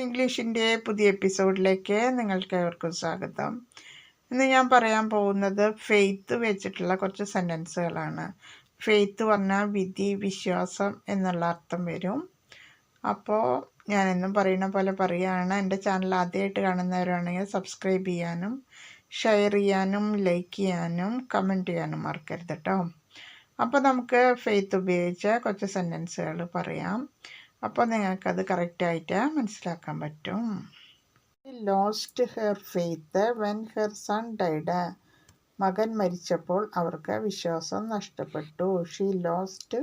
ഇംഗ്ലീഷിന്റെ പുതിയ എപ്പിസോഡിലേക്ക് നിങ്ങൾക്ക് ഏവർക്കും സ്വാഗതം. ഇന്ന് ഞാൻ പറയാൻ പോകുന്നത് ഫെയ്ത്ത് വെച്ചിട്ടുള്ള കുറച്ച് സെന്റൻസുകളാണ് ഫെയ്ത്ത് പറഞ്ഞാൽ വിധി വിശ്വാസം എന്നുള്ള അർത്ഥം വരും. അപ്പോൾ ഞാൻ എന്നും പറയുന്ന പോലെ പറയുകയാണ്. എന്റെ ചാനൽ ആദ്യമായിട്ട് കാണുന്നവരാണെങ്കിൽ സബ്സ്ക്രൈബ് ചെയ്യാനും ഷെയർ ചെയ്യാനും ലൈക്ക് ചെയ്യാനും കമന്റ് ചെയ്യാനും മറക്കരുത് കേട്ടോ അപ്പോൾ നമുക്ക് ഫെയ്ത്ത് ഉപയോഗിച്ച കുറച്ച് സെന്റൻസുകൾ പറയാം. അപ്പോൾ നിങ്ങൾക്കത് കറക്റ്റായിട്ട് മനസ്സിലാക്കാൻ പറ്റും. Lost her faith when her son died മകൻ മരിച്ചപ്പോൾ അവർക്ക് വിശ്വാസം നഷ്ടപ്പെട്ടു. She lost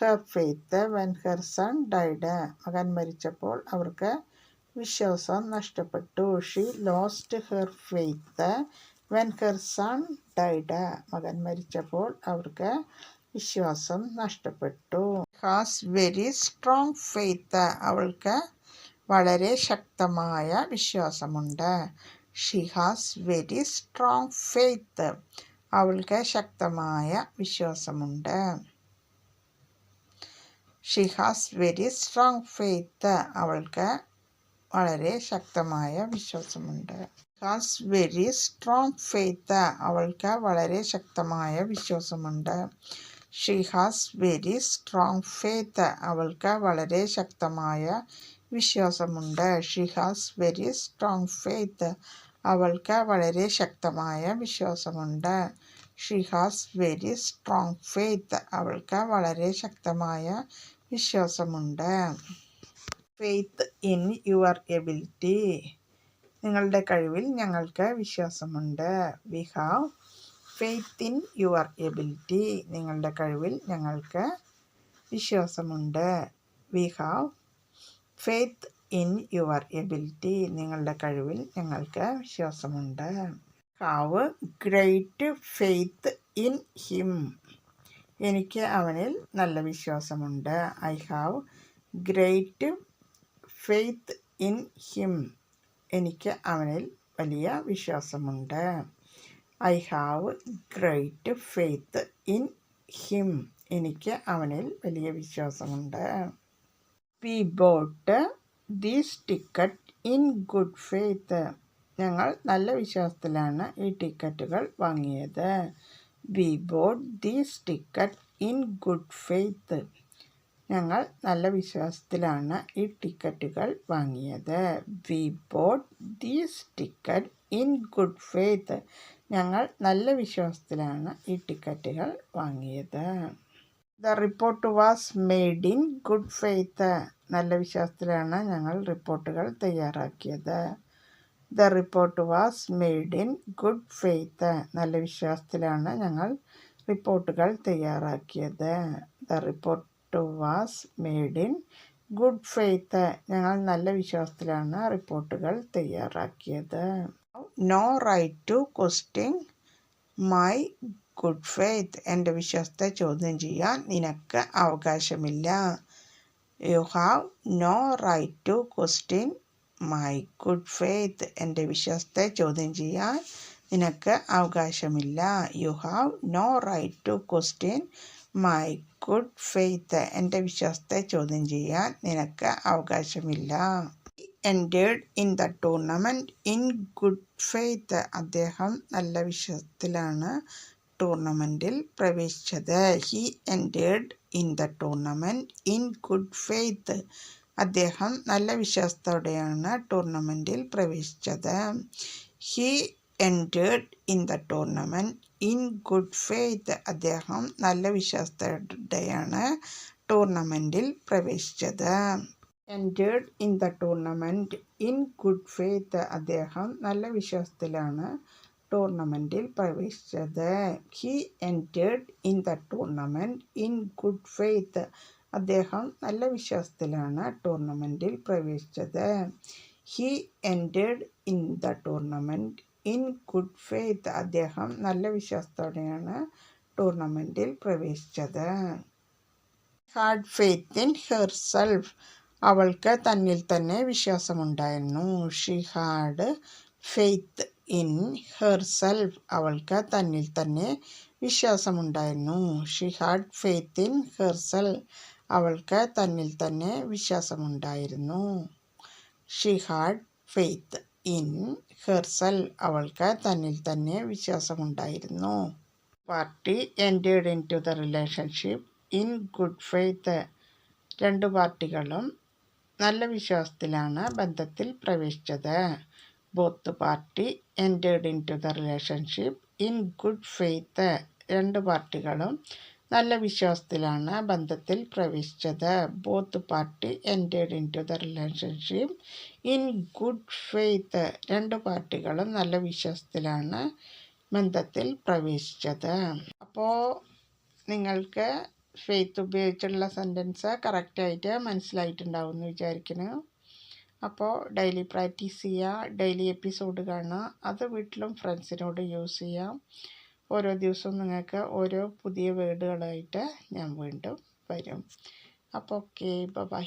her faith when her son died മകൻ മരിച്ചപ്പോൾ അവർക്ക് വിശ്വാസം നഷ്ടപ്പെട്ടു. She lost her faith when her son died മകൻ മരിച്ചപ്പോൾ അവർക്ക് വിശ്വാസം നഷ്ടപ്പെട്ടു. Has very strong faith. അവൾക്ക് വളരെ ശക്തമായ വിശ്വാസമുണ്ട്. She has very strong faith. അവൾക്ക് ശക്തമായ വിശ്വാസമുണ്ട്. She has very strong faith. അവൾക്ക് വളരെ ശക്തമായ വിശ്വാസമുണ്ട്. Has very strong faith. അവൾക്ക് വളരെ ശക്തമായ വിശ്വാസമുണ്ട്. She has very strong faith അവൾക്ക് വളരെ ശക്തമായ വിശ്വാസമുണ്ട്. She has very strong faith അവൾക്ക് വളരെ ശക്തമായ വിശ്വാസമുണ്ട്. She has very strong faith അവൾക്ക് വളരെ ശക്തമായ വിശ്വാസമുണ്ട്. ഫെയ്ത്ത് ഇൻ യുവർ എബിലിറ്റി നിങ്ങളുടെ കഴിവിൽ ഞങ്ങൾക്ക് വിശ്വാസമുണ്ട്. We have faith in your ability നിങ്ങളുടെ കഴിവിൽ ഞങ്ങൾക്ക് വിശ്വാസമുണ്ട്. We have faith in your ability നിങ്ങളുടെ കഴിവിൽ ഞങ്ങൾക്ക് വിശ്വാസമുണ്ട്. Have great faith in him എനിക്ക് അവനിൽ നല്ല വിശ്വാസമുണ്ട്. I have great faith in him എനിക്ക് അവനിൽ വലിയ വിശ്വാസമുണ്ട്. I have great faith in him എനിക്ക് അവനിൽ വലിയ വിശ്വാസമുണ്ട്. We bought these ticket in good faith ഞങ്ങൾ നല്ല വിശ്വാസത്തിലാണ് ഈ ടിക്കറ്റുകൾ വാങ്ങിയത്. We bought these ticket in good faith ഞങ്ങൾ നല്ല വിശ്വാസത്തിലാണ് ഈ ടിക്കറ്റുകൾ വാങ്ങിയത്. We bought these ticket in good faith ഞങ്ങൾ നല്ല വിശ്വാസത്തിലാണ് ഈ ടിക്കറ്റുകൾ വാങ്ങിയത്. The report was made in good faith നല്ല വിശ്വാസത്തിലാണ് ഞങ്ങൾ റിപ്പോർട്ടുകൾ തയ്യാറാക്കിയത്. The report was made in good faith നല്ല വിശ്വാസത്തിലാണ് ഞങ്ങൾ റിപ്പോർട്ടുകൾ തയ്യാറാക്കിയത്. The report was made in good faith ഞങ്ങൾ നല്ല വിശ്വാസത്തിലാണ് റിപ്പോർട്ടുകൾ തയ്യാറാക്കിയത്. No right to question my good faith എന്റെ വിശ്വാസത്തെ ചോദ്യം ചെയ്യാൻ നിനക്ക് അവകാശമില്ല. You have no right to question my good faith എന്റെ വിശ്വാസത്തെ ചോദ്യം ചെയ്യാൻ നിനക്ക് അവകാശമില്ല. You have no right to question my good faith എന്റെ വിശ്വാസത്തെ ചോദ്യം ചെയ്യാൻ നിനക്ക് അവകാശമില്ല. Entered in the tournament in good faith അദ്ദേഹം നല്ല വിശ്വാസത്തിലാണ് ടൂർണമെന്റിൽ പ്രവേശിച്ചത്. He entered in the tournament in good faith അദ്ദേഹം നല്ല വിശ്വാസത്തോടെയാണ് ടൂർണമെന്റിൽ പ്രവേശിച്ചത്. He entered in the tournament in good faith അദ്ദേഹം നല്ല വിശ്വാസത്തോടെയാണ് ടൂർണമെന്റിൽ പ്രവേശിച്ചത്. Entered in the tournament in good faith അദ്ദേഹം നല്ല വിശ്വാസത്തിലാണ് ടൂർണമെന്റിൽ പ്രവേശിച്ചത്. He entered in the tournament in good faith അദ്ദേഹം നല്ല വിശ്വാസത്തിലാണ് ടൂർണമെന്റിൽ പ്രവേശിച്ചത്. He entered in the tournament in good faith അദ്ദേഹം നല്ല വിശ്വാസത്തോടെയാണ് ടൂർണമെന്റിൽ പ്രവേശിച്ചത്. ഹാഡ് ഫെയ്ത്ത് ഇൻ ഹെർസെൽഫ് അവൾക്ക് തന്നിൽ തന്നെ വിശ്വാസമുണ്ടായിരുന്നു. She had faith in herself അവൾക്ക് തന്നിൽ തന്നെ വിശ്വാസമുണ്ടായിരുന്നു. She had faith in herself അവൾക്ക് തന്നിൽ തന്നെ വിശ്വാസമുണ്ടായിരുന്നു. She had faith in herself അവൾക്ക് തന്നിൽ തന്നെ വിശ്വാസമുണ്ടായിരുന്നു. Party entered into the relationship in good faith രണ്ട് പാർട്ടികളും നല്ല വിശ്വാസത്തിലാണ് ബന്ധത്തിൽ പ്രവേശിച്ചത്. Both party entered into the relationship in good faith രണ്ട് പാർട്ടികളും നല്ല വിശ്വാസത്തിലാണ് ബന്ധത്തിൽ പ്രവേശിച്ചത്. Both party entered into the relationship in good faith രണ്ട് പാർട്ടികളും നല്ല വിശ്വാസത്തിലാണ് ബന്ധത്തിൽ പ്രവേശിച്ചത്. അപ്പോൾ നിങ്ങൾക്ക് ഫെയ്ത്ത് ഉപയോഗിച്ചുള്ള സെന്റൻസ് കറക്റ്റായിട്ട് മനസ്സിലായിട്ടുണ്ടാവും എന്ന് വിചാരിക്കുന്നു. അപ്പോൾ ഡെയിലി പ്രാക്ടീസ് ചെയ്യുക ഡെയിലി എപ്പിസോഡ് കാണുക അത് വീട്ടിലും ഫ്രണ്ട്സിനോട് യൂസ് ചെയ്യാം. ഓരോ ദിവസവും നിങ്ങൾക്ക് ഓരോ പുതിയ വേർഡുകളായിട്ട് ഞാൻ വീണ്ടും വരും. അപ്പോൾ ഓക്കെ ബൈ